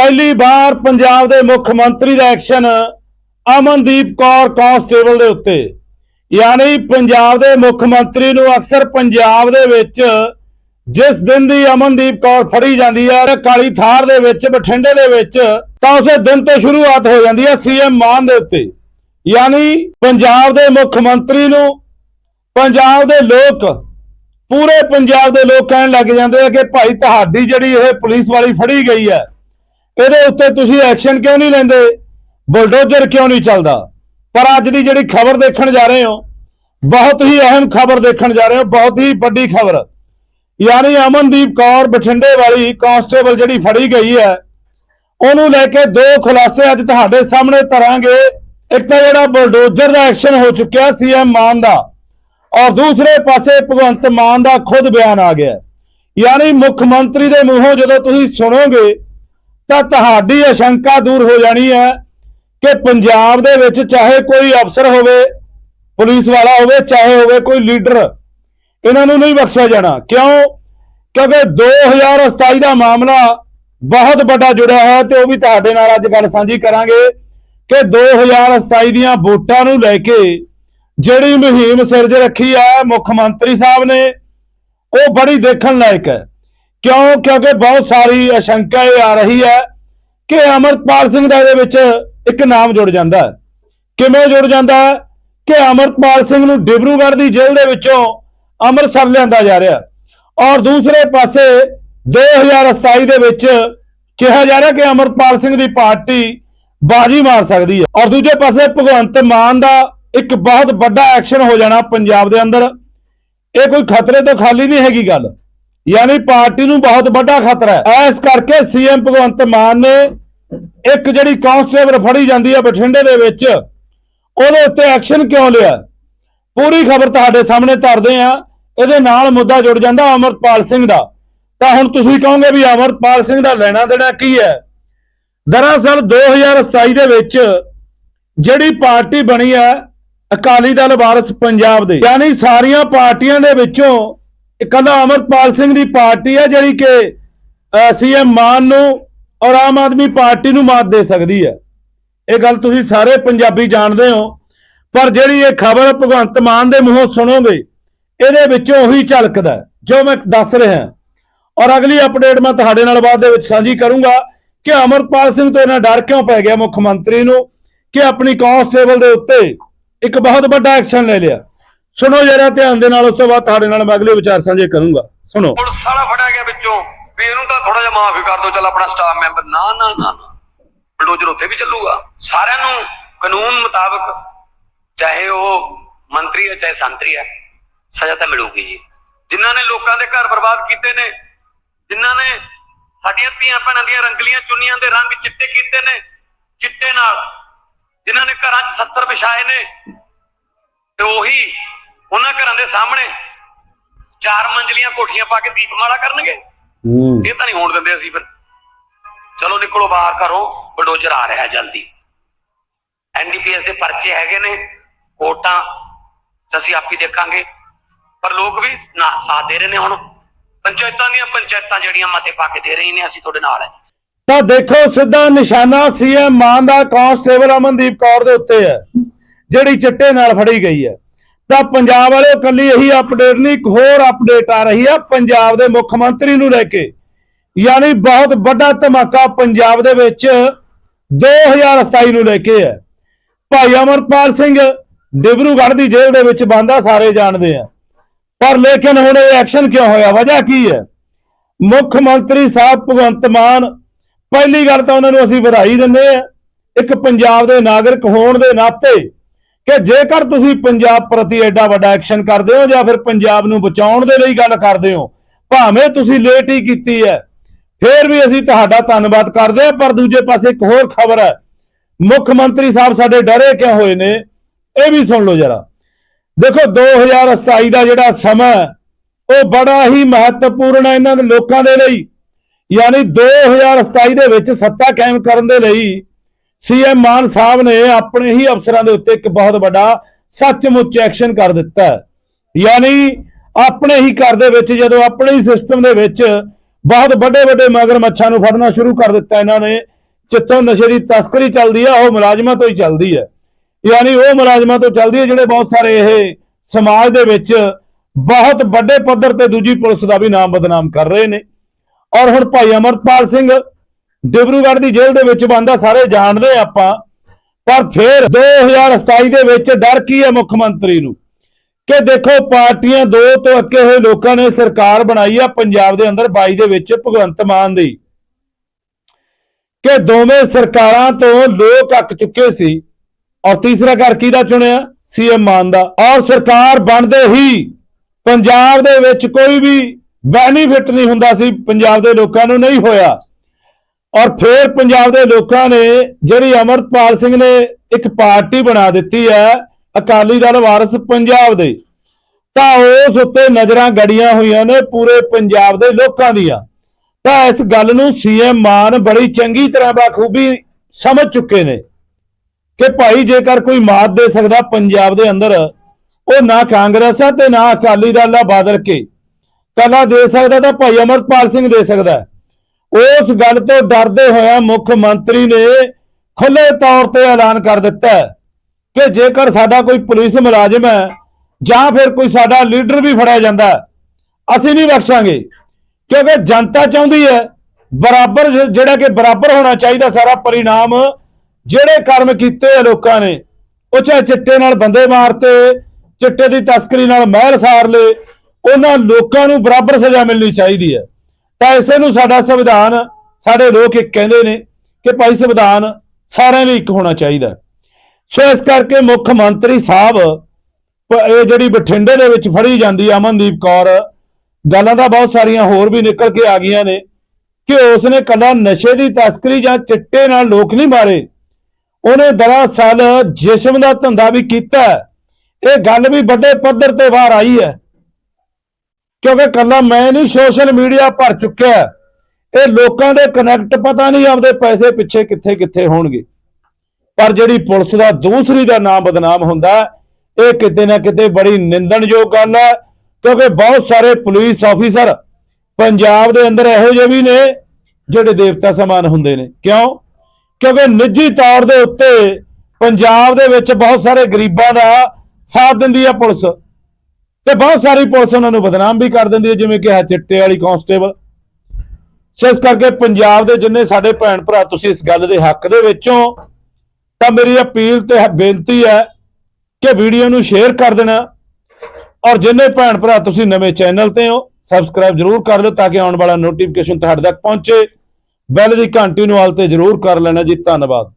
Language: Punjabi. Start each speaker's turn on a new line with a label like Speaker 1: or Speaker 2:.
Speaker 1: ਪਹਿਲੀ ਵਾਰ ਪੰਜਾਬ ਦੇ ਮੁੱਖ ਮੰਤਰੀ ਦਾ ਐਕਸ਼ਨ ਅਮਨਦੀਪ ਕੌਰ ਕਾਂਸਟੇਬਲ ਦੇ ਉੱਤੇ। ਯਾਨੀ ਪੰਜਾਬ ਦੇ ਮੁੱਖ ਮੰਤਰੀ ਨੂੰ ਅਕਸਰ ਪੰਜਾਬ ਦੇ ਵਿੱਚ ਜਿਸ ਦਿਨ ਦੀ ਅਮਨਦੀਪ ਕੌਰ ਫੜੀ ਜਾਂਦੀ ਹੈ ਕਾਲੀ ਥਾਰ ਦੇ ਵਿੱਚ, ਬਠਿੰਡੇ ਦੇ ਵਿੱਚ, ਤਾਂ ਉਸੇ ਦਿਨ ਤੋਂ ਸ਼ੁਰੂਆਤ ਹੋ ਜਾਂਦੀ ਹੈ ਸੀਐਮ ਮਾਨ ਦੇ ਉੱਤੇ। ਯਾਨੀ ਪੰਜਾਬ ਦੇ ਮੁੱਖ ਮੰਤਰੀ ਨੂੰ ਪੰਜਾਬ ਦੇ ਲੋਕ, ਪੂਰੇ ਪੰਜਾਬ ਦੇ ਲੋਕ ਕਹਿਣ ਲੱਗ ਜਾਂਦੇ ਆ ਕਿ ਭਾਈ ਤੁਹਾਡੀ ਜਿਹੜੀ ਇਹ ਪੁਲਿਸ ਵਾਲੀ ਫੜੀ ਗਈ ਹੈ ਇਹਦੇ ਉੱਤੇ ਤੁਸੀਂ ਐਕਸ਼ਨ ਕਿਉਂ ਨਹੀਂ ਲੈਂਦੇ? ਬੁਲਡੋਜ਼ਰ ਕਿਉਂ ਨਹੀਂ ਚੱਲਦਾ? ਪਰ ਅੱਜ ਦੀ ਜਿਹੜੀ ਖਬਰ ਦੇਖਣ ਜਾ ਰਹੇ ਹੋ, ਬਹੁਤ ਹੀ ਅਹਿਮ ਖਬਰ ਦੇਖਣ ਜਾ ਰਹੇ ਹੋ, ਬਹੁਤ ਹੀ ਵੱਡੀ ਖਬਰ। ਯਾਨੀ ਅਮਨਦੀਪ ਕੌਰ ਬਠਿੰਡੇ ਵਾਲੀ ਕਾਂਸਟੇਬਲ ਜਿਹੜੀ ਫੜੀ ਗਈ ਹੈ, ਉਹਨੂੰ ਲੈ ਕੇ ਦੋ ਖੁਲਾਸੇ ਅੱਜ ਤੁਹਾਡੇ ਸਾਹਮਣੇ ਧਰਾਂਗੇ। ਇੱਕ ਤਾਂ ਜਿਹੜਾ ਬੁਲਡੋਜ਼ਰ ਦਾ ਐਕਸ਼ਨ ਹੋ ਚੁੱਕਿਆ ਸੀਐਮ ਮਾਨ ਦਾ, ਔਰ ਦੂਸਰੇ ਪਾਸੇ ਭਗਵੰਤ ਮਾਨ ਦਾ ਖੁਦ ਬਿਆਨ ਆ ਗਿਆ। ਯਾਨੀ ਮੁੱਖ ਮੰਤਰੀ ਦੇ ਮੂੰਹੋਂ ਜਦੋਂ ਤੁਸੀਂ ਸੁਣੋਗੇ ਤਾਂ ਤੁਹਾਡੀ ਅਸ਼ੰਕਾ ਦੂਰ ਹੋ ਜਾਣੀ ਹੈ ਕਿ ਪੰਜਾਬ ਦੇ ਵਿੱਚ ਚਾਹੇ ਕੋਈ ਅਫਸਰ ਹੋਵੇ, ਪੁਲਿਸ ਵਾਲਾ ਹੋਵੇ, ਚਾਹੇ ਹੋਵੇ ਕੋਈ ਲੀਡਰ, ਇਹਨਾਂ ਨੂੰ ਨਹੀਂ ਬਖਸ਼ਿਆ ਜਾਣਾ। ਕਿਉਂ? ਕਿਉਂਕਿ 2027 ਦਾ ਮਾਮਲਾ ਬਹੁਤ ਵੱਡਾ ਜੁੜਿਆ ਹੋਇਆ ਤੇ ਉਹ ਵੀ ਤੁਹਾਡੇ ਨਾਲ ਅੱਜ ਗੱਲ ਸਾਂਝੀ ਕਰਾਂਗੇ ਕਿ 2027 ਦੀਆਂ ਵੋਟਾਂ ਨੂੰ ਲੈ ਕੇ ਜਿਹੜੀ ਮੁਹਿੰਮ ਸਿਰਜ ਰੱਖੀ ਹੈ, ਮੁੱਖ ਮੰਤਰੀ ਸਾਹਿਬ ਨੇ, ਉਹ ਬੜੀ ਦੇਖਣ ਲਾਇਕ ਹੈ। ਕਿਉਂ? ਕਿਉਂਕਿ ਬਹੁਤ ਸਾਰੀ ਅਸ਼ੰਕਾ ਇਹ ਆ ਰਹੀ ਹੈ ਕਿ ਅਮਰਪਾਲ ਸਿੰਘ ਦਾ ਇਹਦੇ ਵਿੱਚ ਇੱਕ ਨਾਮ ਜੁੜ ਜਾਂਦਾ ਹੈ। ਕਿਵੇਂ ਜੁੜ ਜਾਂਦਾ ਹੈ? ਕਿ ਅਮਰਪਾਲ ਸਿੰਘ ਨੂੰ ਡਿਬਰੂਗੜ੍ਹ ਦੀ ਜੇਲ੍ਹ ਦੇ ਵਿੱਚੋਂ ਅੰਮ੍ਰਿਤਸਰ ਲਿਆਂਦਾ ਜਾ ਰਿਹਾ ਔਰ ਦੂਸਰੇ ਪਾਸੇ 2027 ਦੇ ਵਿੱਚ ਕਿਹਾ ਜਾ ਰਿਹਾ ਕਿ ਅਮਰਪਾਲ ਸਿੰਘ ਦੀ ਪਾਰਟੀ ਬਾਜੀ ਮਾਰ ਸਕਦੀ ਹੈ। ਔਰ ਦੂਜੇ ਪਾਸੇ ਭਗਵੰਤ ਮਾਨ ਦਾ ਇੱਕ ਬਹੁਤ ਵੱਡਾ ਐਕਸ਼ਨ ਹੋ ਜਾਣਾ ਪੰਜਾਬ ਦੇ ਅੰਦਰ। ਇਹ ਕੋਈ ਖਤਰੇ ਤੋਂ ਖਾਲੀ ਨਹੀਂ ਹੈਗੀ ਗੱਲ। ਯਾਨੀ ਪਾਰਟੀ ਨੂੰ ਬਹੁਤ ਵੱਡਾ ਖਤਰਾ ਹੈ। ਇਸ ਕਰਕੇ ਸੀਐਮ ਭਗਵੰਤ ਮਾਨ ਨੇ ਇੱਕ ਜਿਹੜੀ ਕਾਂਸਟੇਬਲ ਫੜੀ ਜਾਂਦੀ ਹੈ ਬਠਿੰਡੇ ਦੇ ਵਿੱਚ, ਉਹਦੇ ਉੱਤੇ ਐਕਸ਼ਨ ਕਿਉਂ ਲਿਆ? ਪੂਰੀ ਖਬਰ ਤੁਹਾਡੇ ਸਾਹਮਣੇ ਧਰਦੇ ਆ। ਇਹਦੇ ਨਾਲ ਮੁੱਦਾ ਜੁੜ ਜਾਂਦਾ ਅਮਰਪਾਲ ਸਿੰਘ ਦਾ। ਤਾਂ ਹੁਣ ਤੁਸੀਂ ਕਹੋਗੇ ਵੀ ਅਮਰਪਾਲ ਸਿੰਘ ਦਾ ਲੈਣਾ ਦੇਣਾ ਕੀ ਹੈ? ਦਰਅਸਲ 2027 ਦੇ ਵਿੱਚ ਜਿਹੜੀ ਪਾਰਟੀ ਬਣੀ ਹੈ ਅਕਾਲੀ ਦਲ ਵਾਰਸ ਪੰਜਾਬ ਦੇ, ਯਾਨੀ ਸਾਰੀਆਂ ਪਾਰਟੀਆਂ ਦੇ ਵਿੱਚੋਂ ਇਕੱਲਾ ਅਮਰਪਾਲ ਸਿੰਘ ਦੀ ਪਾਰਟੀ ਹੈ ਜਿਹੜੀ ਕਿ ਸੀਐਮ ਮਾਨ ਨੂੰ ਔਰ ਆਮ ਆਦਮੀ ਪਾਰਟੀ ਨੂੰ ਮਾਤ ਦੇ ਸਕਦੀ ਹੈ ਇਹ ਗੱਲ ਤੁਸੀਂ ਸਾਰੇ ਪੰਜਾਬੀ ਜਾਣਦੇ ਹੋ, ਪਰ ਜਿਹੜੀ ਇਹ ਖਬਰ ਭਗਵੰਤ ਮਾਨ ਦੇ ਮੂੰਹੋਂ ਸੁਣੋਗੇ, ਇਹਦੇ ਵਿੱਚੋਂ ਉਹੀ ਝਲਕਦਾ ਜੋ ਮੈਂ ਦੱਸ ਰਿਹਾ ਔਰ ਅਗਲੀ ਅਪਡੇਟ ਮੈਂ ਤੁਹਾਡੇ ਨਾਲ ਬਾਅਦ ਦੇ ਵਿੱਚ ਸਾਂਝੀ ਕਰੂੰਗਾ ਕਿ ਅਮਰਪਾਲ ਸਿੰਘ ਤੋਂ ਇਹਨਾਂ ਡਰ ਕਿਉਂ ਪੈ ਗਿਆ ਮੁੱਖ ਮੰਤਰੀ ਨੂੰ ਕਿ ਆਪਣੀ ਕਾਂਸਟੇਬਲ ਦੇ ਉੱਤੇ ਇੱਕ ਬਹੁਤ ਵੱਡਾ ਐਕਸ਼ਨ ਲੈ ਲਿਆ। ਸੁਣੋ ਜਰਾ ਧਿਆਨ ਦੇ ਨਾਲ, ਉਸ ਤੋਂ ਬਾਅਦ ਤੁਹਾਡੇ ਨਾਲ ਮੈਂ ਅਗਲੇ ਵਿਚਾਰ ਸਾਂਝੇ ਕਰੂੰਗਾ। ਸੁਣੋ।
Speaker 2: ਪੁਲਿਸ ਵਾਲਾ ਫੜਿਆ ਗਿਆ ਵਿੱਚੋਂ। ਵੀ ਇਹਨੂੰ ਤਾਂ ਥੋੜਾ ਜਿਹਾ ਮਾਫੀ ਕਰ ਦਿਓ, ਚੱਲ ਆਪਣਾ ਸਟਾਫ ਮੈਂਬਰ ਨਾ ਨਾ ਨਾ। ਬਲਡੋਜ਼ਰ ਉੱਥੇ ਵੀ ਚੱਲੂਗਾ। ਸਾਰਿਆਂ ਨੂੰ ਕਾਨੂੰਨ ਮੁਤਾਬਕ, ਚਾਹੇ ਉਹ ਮੰਤਰੀ ਹੈ, ਚਾਹੇ ਸੰਤਰੀ ਹੈ, ਸਜ਼ਾ ਤਾਂ ਮਿਲੂਗੀ ਜੀ। ਜਿਨ੍ਹਾਂ ਨੇ ਲੋਕਾਂ ਦੇ ਘਰ ਬਰਬਾਦ ਕੀਤੇ ਨੇ, ਜਿਨ੍ਹਾਂ ਨੇ ਸਾਡੀਆਂ ਧੀਆਂ ਭੈਣਾਂ ਦੀਆਂ ਰੰਗਲੀਆਂ ਚੁੰਨੀਆਂ ਦੇ ਰੰਗ ਚਿੱਟੇ ਕੀਤੇ ਨੇ, ਚਿੱਟੇ ਨਾਲ, ਜਿਨ੍ਹਾਂ ਨੇ ਘਰਾਂ 'ਚ 70 ਵਿਛਾਏ ਨੇ, ਤੇ ਉਹੀ ਉਹਨਾਂ ਘਰਾਂ ਦੇ ਸਾਹਮਣੇ ਚਾਰ ਮੰਜ਼ਲੀਆਂ ਕੋਠੀਆਂ ਪਾ ਕੇ ਦੀਪਮਾਲਾ ਕਰਨਗੇ? ਇਹ ਤਾਂ ਨਹੀਂ ਹੋਣ ਦਿੰਦੇ ਅਸੀਂ ਫਿਰ। ਚਲੋ ਨਿਕਲੋ ਬਾਹਰ ਘਰੋਂ ਬਲਡੋਜ਼ਰ ਆ ਰਿਹਾ ਜਲਦੀ। ਐਨਡੀਪੀਐਸ ਦੇ ਪਰਚੇ ਹੈਗੇ ਨੇ ਕੋਟਾਂ ਅਸੀਂ ਆਪ ਦੇਖਾਂਗੇ। ਪਰ ਲੋਕ ਵੀ ਨਾ ਸਾਥ ਦੇ ਰਹੇ ਨੇ ਹੁਣ। ਪੰਚਾਇਤਾਂ ਦੀਆਂ ਪੰਚਾਇਤਾਂ ਜਿਹੜੀਆਂ ਮਤੇ ਪਾ ਕੇ ਦੇ ਰਹੀ ਨੇ ਅਸੀਂ ਤੁਹਾਡੇ ਨਾਲ ਹੈ
Speaker 1: ਤਾਂ ਦੇਖੋ ਸਿੱਧਾ ਨਿਸ਼ਾਨਾ ਸੀਐਮ ਮਾਨ ਦਾ ਕਾਂਸਟੇਬਲ ਅਮਨਦੀਪ ਕੌਰ ਦੇ ਉੱਤੇ ਹੈ ਜਿਹੜੀ ਚਿੱਟੇ ਨਾਲ ਫੜੀ ਗਈ ਹੈ। ਤਾਂ ਪੰਜਾਬ ਵਾਲੇ ਇਕੱਲੀ ਇਹੀ ਅਪਡੇਟ ਨਹੀਂ, ਇੱਕ ਹੋਰ ਅਪਡੇਟ ਆ ਰਹੀ ਹੈ ਪੰਜਾਬ ਦੇ ਮੁੱਖ ਮੰਤਰੀ ਨੂੰ ਲੈ ਕੇ। ਯਾਨੀ ਬਹੁਤ ਵੱਡਾ ਧਮਾਕਾ ਪੰਜਾਬ ਦੇ ਵਿੱਚ 2027 ਨੂੰ ਲੈ ਕੇ ਹੈ। ਭਾਈ ਅਮਰਪਾਲ ਸਿੰਘ ਡਿਬਰੂਗੜ੍ਹ ਦੀ ਜੇਲ੍ਹ ਦੇ ਵਿੱਚ ਬੰਦਾ, ਸਾਰੇ ਜਾਣਦੇ ਆ। ਪਰ ਲੇਕਿਨ ਹੁਣ ਇਹ ਐਕਸ਼ਨ ਕਿਉਂ ਹੋਇਆ? ਵਜ੍ਹਾ ਕੀ ਹੈ? ਮੁੱਖ ਮੰਤਰੀ ਸਾਹਿਬ ਭਗਵੰਤ ਮਾਨ, ਪਹਿਲੀ ਗੱਲ ਤਾਂ ਉਹਨਾਂ ਨੂੰ ਅਸੀਂ ਵਧਾਈ ਦਿੰਦੇ ਆ। ਇੱਕ ਪੰਜਾਬ ਦੇ ਨਾਗਰਿਕ ਹੋਣ ਦੇ ਨਾਤੇ ਕਿ ਜੇਕਰ ਤੁਸੀਂ ਪੰਜਾਬ ਪ੍ਰਤੀ ਐਡਾ ਵੱਡਾ ਐਕਸ਼ਨ ਕਰਦੇ ਹੋ ਜਾਂ ਫਿਰ ਪੰਜਾਬ ਨੂੰ ਬਚਾਉਣ ਦੇ ਲਈ ਗੱਲ ਕਰਦੇ ਹੋ, ਭਾਵੇਂ ਤੁਸੀਂ ਲੇਟ ਹੀ ਕੀਤੀ ਹੈ, ਫਿਰ ਵੀ ਅਸੀਂ ਤੁਹਾਡਾ ਧੰਨਵਾਦ ਕਰਦੇ ਹਾਂ, ਪਰ ਦੂਜੇ ਪਾਸੇ ਇੱਕ ਹੋਰ ਖਬਰ ਹੈ। ਮੁੱਖ ਮੰਤਰੀ ਸਾਹਿਬ ਸਾਡੇ ਡਰੇ ਕਿਉਂ ਹੋਏ ਨੇ? ਇਹ ਵੀ ਸੁਣ ਲਓ ਜਰਾ। ਦੇਖੋ 2027 ਦਾ ਜਿਹੜਾ ਸਮਾਂ ਉਹ ਬੜਾ ਹੀ ਮਹੱਤਵਪੂਰਨ ਹੈ ਇਹਨਾਂ ਦੇ ਲੋਕਾਂ ਦੇ ਲਈ। ਯਾਨੀ 2027 ਦੇ ਵਿੱਚ ਸੱਤਾ ਕਾਇਮ ਕਰਨ ਦੇ ਲਈ ਸੀਐਮ ਮਾਨ ਸਾਹਿਬ ਨੇ ਆਪਣੇ ਹੀ ਅਫਸਰਾਂ ਦੇ ਉੱਤੇ ਇੱਕ ਬਹੁਤ ਵੱਡਾ ਸੱਚਮੁੱਚ ਐਕਸ਼ਨ ਕਰ ਦਿੱਤਾ ਯਾਨੀ ਆਪਣੇ ਹੀ ਘਰ ਦੇ ਵਿੱਚ, ਜਦੋਂ ਆਪਣੇ ਹੀ ਸਿਸਟਮ ਦੇ ਵਿੱਚ ਬਹੁਤ ਵੱਡੇ ਵੱਡੇ ਮਗਰਮੱਛਾਂ ਨੂੰ ਫੜਨਾ ਸ਼ੁਰੂ ਕਰ ਦਿੱਤਾ ਇਹਨਾਂ ਨੇ, ਜਿੱਥੋਂ ਨਸ਼ੇ ਦੀ ਤਸਕਰੀ ਚੱਲਦੀ ਆ ਉਹ ਮੁਲਾਜ਼ਮਾਂ ਤੋਂ ਹੀ ਚੱਲਦੀ ਹੈ। ਯਾਨੀ ਉਹ ਮੁਲਾਜ਼ਮਾਂ ਤੋਂ ਚੱਲਦੀ ਹੈ ਜਿਹੜੇ ਬਹੁਤ ਸਾਰੇ ਇਹ ਸਮਾਜ ਦੇ ਵਿੱਚ ਬਹੁਤ ਵੱਡੇ ਪੱਧਰ ਤੇ ਦੂਜੀ ਪੁਲਿਸ ਦਾ ਵੀ ਨਾਮ ਬਦਨਾਮ ਕਰ ਰਹੇ ਨੇ। ਔਰ ਹੁਣ ਭਾਈ ਅਮਰਪਾਲ ਸਿੰਘ ਡਿਬਰੂਗੜ੍ਹ ਦੀ ਜੇਲ੍ਹ ਦੇ ਵਿੱਚ ਬੰਦਾ ਸਾਰੇ ਜਾਣਦੇ ਆ ਆਪਾਂ। ਪਰ ਫਿਰ 2027 ਦੇ ਵਿੱਚ ਡਰ ਕੀ ਹੈ ਮੁੱਖ ਮੰਤਰੀ ਨੂੰ? ਕਿ ਦੇਖੋ ਪਾਰਟੀਆਂ ਦੋ ਤੋਂ ਅੱਕੇ ਹੋਏ ਲੋਕਾਂ ਨੇ ਸਰਕਾਰ ਬਣਾਈ ਆ ਪੰਜਾਬ ਦੇ ਅੰਦਰ 22 ਦੇ ਵਿੱਚ ਭਗਵੰਤ ਮਾਨ ਦੀ। ਕਿ ਦੋਵੇਂ ਸਰਕਾਰਾਂ ਤੋਂ ਲੋਕ ਅੱਕ ਚੁੱਕੇ ਸੀ ਔਰ ਤੀਸਰਾ ਘਰ ਕਿਹਦਾ ਚੁਣਿਆ? ਸੀਐਮ ਮਾਨ ਦਾ। ਔਰ ਸਰਕਾਰ ਬਣਦੇ ਹੀ ਪੰਜਾਬ ਦੇ ਵਿੱਚ ਕੋਈ ਵੀ ਬੈਨੀਫਿਟ ਨਹੀਂ ਹੁੰਦਾ ਸੀ, ਪੰਜਾਬ ਦੇ ਲੋਕਾਂ ਨੂੰ ਨਹੀਂ ਹੋਇਆ। ਔਰ ਫੇਰ ਪੰਜਾਬ ਦੇ ਲੋਕਾਂ ਨੇ ਜਿਹੜੀ ਅਮਰਪਾਲ ਸਿੰਘ ਨੇ ਇੱਕ ਪਾਰਟੀ ਬਣਾ ਦਿੱਤੀ ਹੈ, ਅਕਾਲੀ ਦਲ ਵਾਰਸ ਪੰਜਾਬ ਦੇ। ਤਾਂ ਉਸ ਉੱਤੇ ਨਜ਼ਰਾਂ ਗੜੀਆਂ ਹੋਈਆਂ ਨੇ ਪੂਰੇ ਪੰਜਾਬ ਦੇ ਲੋਕਾਂ ਦੀਆਂ। ਤਾਂ ਇਸ ਗੱਲ ਨੂੰ ਸੀਐਮ ਮਾਨ ਬੜੀ ਚੰਗੀ ਤਰ੍ਹਾਂ ਬਾਖੂਬੀ ਸਮਝ ਚੁੱਕੇ ਨੇ ਕਿ ਭਾਈ ਜੇਕਰ ਕੋਈ ਮਾਤ ਦੇ ਸਕਦਾ ਪੰਜਾਬ ਦੇ ਅੰਦਰ, ਉਹ ਨਾ ਕਾਂਗਰਸ ਆ ਤੇ ਨਾ ਅਕਾਲੀ ਦਲ ਆ ਬਾਦਲ ਕੇ। ਕਲਾ ਦੇ ਸਕਦਾ ਤਾਂ ਭਾਈ ਅਮਰਪਾਲ ਸਿੰਘ ਦੇ ਸਕਦਾ। ਉਸ ਗੱਲ ਤੋਂ ਡਰਦੇ ਹੋਇਆ ਮੁੱਖ ਮੰਤਰੀ ਨੇ ਖੁੱਲੇ ਤੌਰ ਤੇ ਐਲਾਨ ਕਰ ਦਿੱਤਾ ਕਿ ਜੇਕਰ ਸਾਡਾ ਕੋਈ ਪੁਲਿਸ ਮੁਲਾਜ਼ਮ ਹੈ ਜਾਂ ਫਿਰ ਕੋਈ ਸਾਡਾ ਲੀਡਰ ਵੀ ਫੜਿਆ ਜਾਂਦਾ ਅਸੀਂ ਨਹੀਂ ਬਖਸ਼ਾਂਗੇ। ਕਿਉਂਕਿ ਜਨਤਾ ਚਾਹੁੰਦੀ ਹੈ ਬਰਾਬਰ ਜਿਹੜਾ ਕਿ ਬਰਾਬਰ ਹੋਣਾ ਚਾਹੀਦਾ ਸਾਰਾ ਪਰਿਣਾਮ, ਜਿਹੜੇ ਕਰਮ ਕੀਤੇ ਆ ਲੋਕਾਂ ਨੇ, ਉਹ ਚਾਹੇ ਚਿੱਟੇ ਨਾਲ ਬੰਦੇ ਮਾਰਤੇ, ਚਿੱਟੇ ਦੀ ਤਸਕਰੀ ਨਾਲ ਮਹਿਲ ਸਾਰ ਲਏ, ਉਹਨਾਂ ਲੋਕਾਂ ਨੂੰ ਬਰਾਬਰ ਸਜ਼ਾ ਮਿਲਣੀ ਚਾਹੀਦੀ ਹੈ। ਤਾਂ ਇਸੇ ਨੂੰ ਸਾਡਾ ਸੰਵਿਧਾਨ, ਸਾਡੇ ਲੋਕ ਇੱਕ ਕਹਿੰਦੇ ਨੇ ਕਿ ਭਾਈ ਸੰਵਿਧਾਨ ਸਾਰਿਆਂ ਲਈ ਇੱਕ ਹੋਣਾ ਚਾਹੀਦਾ ਸੋ ਇਸ ਕਰਕੇ ਮੁੱਖ ਮੰਤਰੀ ਸਾਹਿਬ, ਪ- ਇਹ ਜਿਹੜੀ ਬਠਿੰਡੇ ਦੇ ਵਿੱਚ ਫੜੀ ਜਾਂਦੀ ਅਮਨਦੀਪ ਕੌਰ, ਗੱਲਾਂ ਤਾਂ ਬਹੁਤ ਸਾਰੀਆਂ ਹੋਰ ਵੀ ਨਿਕਲ ਕੇ ਆ ਗਈਆਂ ਨੇ ਕਿ ਉਸਨੇ ਕੱਲਾ ਨਸ਼ੇ ਦੀ ਤਸਕਰੀ ਜਾਂ ਚਿੱਟੇ ਨਾਲ ਲੋਕ ਨਹੀਂ ਮਾਰੇ। ਉਹਨੇ ਦਰਅਸਲ ਜਿਸਮ ਦਾ ਧੰਦਾ ਵੀ ਕੀਤਾ ਇਹ ਗੱਲ ਵੀ ਵੱਡੇ ਪੱਧਰ ਤੇ ਬਾਹਰ ਆਈ ਹੈ। ਕਿਉਂਕਿ ਕੱਲਾ ਮੈਂ ਨਹੀਂ ਸੋਸ਼ਲ ਮੀਡੀਆ ਭਰ ਚੁੱਕਿਆ ਇਹ ਲੋਕਾਂ ਦੇ ਕਨੈਕਟ ਪਤਾ ਨਹੀਂ ਆਪਦੇ ਪੈਸੇ ਪਿੱਛੇ ਕਿੱਥੇ ਕਿੱਥੇ ਹੋਣਗੇ। ਪਰ ਜਿਹੜੀ ਪੁਲਿਸ ਦਾ ਦੂਸਰੀ ਦਾ ਨਾਮ ਬਦਨਾਮ ਹੁੰਦਾ ਇਹ ਕਿਤੇ ਨਾ ਕਿਤੇ ਬੜੀ ਨਿੰਦਣਯੋਗ ਗੱਲ ਹੈ। ਕਿਉਂਕਿ ਬਹੁਤ ਸਾਰੇ ਪੁਲਿਸ ਆਫੀਸਰ ਪੰਜਾਬ ਦੇ ਅੰਦਰ ਇਹੋ ਜਿਹੇ ਵੀ ਨੇ, ਜਿਹੜੇ ਦੇਵਤਾ ਸਮਾਨ ਹੁੰਦੇ ਨੇ। ਕਿਉਂ? ਕਿਉਂਕਿ ਨਿੱਜੀ ਤੌਰ ਦੇ ਉੱਤੇ ਪੰਜਾਬ ਦੇ ਵਿੱਚ ਬਹੁਤ ਸਾਰੇ ਗਰੀਬਾਂ ਦਾ ਸਾਥ ਦਿੰਦੀ ਹੈ ਪੁਲਿਸ। ਤੇ ਬਹੁਤ ਸਾਰੀ ਪੁਲਿਸ ਉਹਨਾਂ ਨੂੰ ਬਦਨਾਮ ਵੀ ਕਰ ਦਿੰਦੀ ਹੈ, ਜਿਵੇਂ ਕਿ ਹੈ ਚਿੱਟੇ ਵਾਲੀ ਕਾਂਸਟੇਬਲ ਇਸ ਕਰਕੇ ਪੰਜਾਬ ਦੇ ਜਿੰਨੇ ਸਾਡੇ ਭੈਣ ਭਰਾ, ਤੁਸੀਂ ਇਸ ਗੱਲ ਦੇ ਹੱਕ ਦੇ ਵਿੱਚੋਂ ਤਾਂ ਮੇਰੀ ਅਪੀਲ ਤੇ ਬੇਨਤੀ ਹੈ ਕਿ ਵੀਡੀਓ ਨੂੰ ਸ਼ੇਅਰ ਕਰ ਦੇਣਾ। ਔਰ ਜਿੰਨੇ ਭੈਣ ਭਰਾ ਤੁਸੀਂ ਨਵੇਂ ਚੈਨਲ ਤੇ ਹੋ, ਸਬਸਕ੍ਰਾਈਬ ਜਰੂਰ ਕਰ ਲਓ ਤਾਂ ਕਿ ਆਉਣ ਵਾਲਾ ਨੋਟੀਫਿਕੇਸ਼ਨ ਤੁਹਾਡੇ ਤੱਕ ਪਹੁੰਚੇ। ਬੈਲ ਦੀ ਘੰਟੀ ਨੂੰ ਹਾਲ ਤੇ ਜਰੂਰ ਕਰ ਲੈਣਾ ਜੀ। ਧੰਨਵਾਦ।